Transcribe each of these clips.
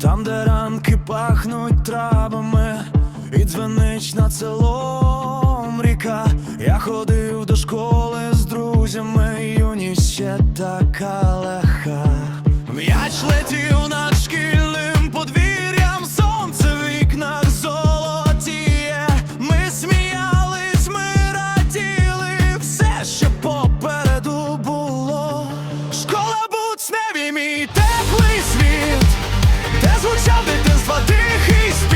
там, де ранки пахнуть травами, і дзвенить над селом ріка. Я ходив до школи з друзями, юність ще така легка. М'яч летів над шкільним подвір'ям, сонце в вікнах золотіє. Ми сміялись, ми раділи, все, що попереду було. Школа буцневі, мій де звучав дитинства тихий спів,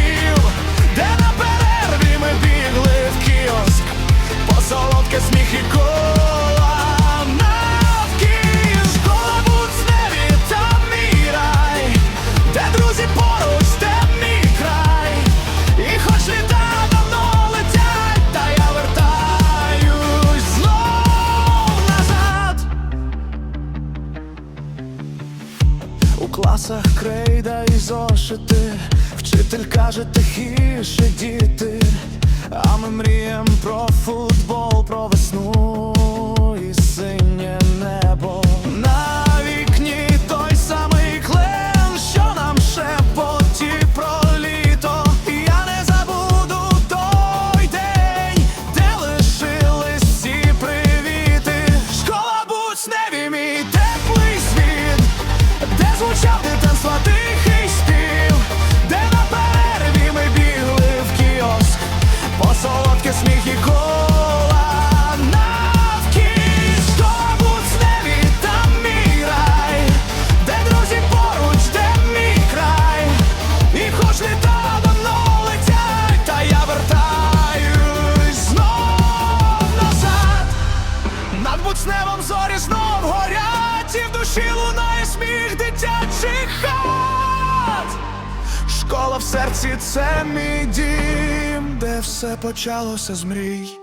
класах крейда і зошити, вчитель каже тихіше діти, а ми мрієм про футбол, про весну звучав Над буцневом зорі знов горять, і в душі лунає сміх дитячих хат. Школа в серці це мій дім, де все почалося з мрій.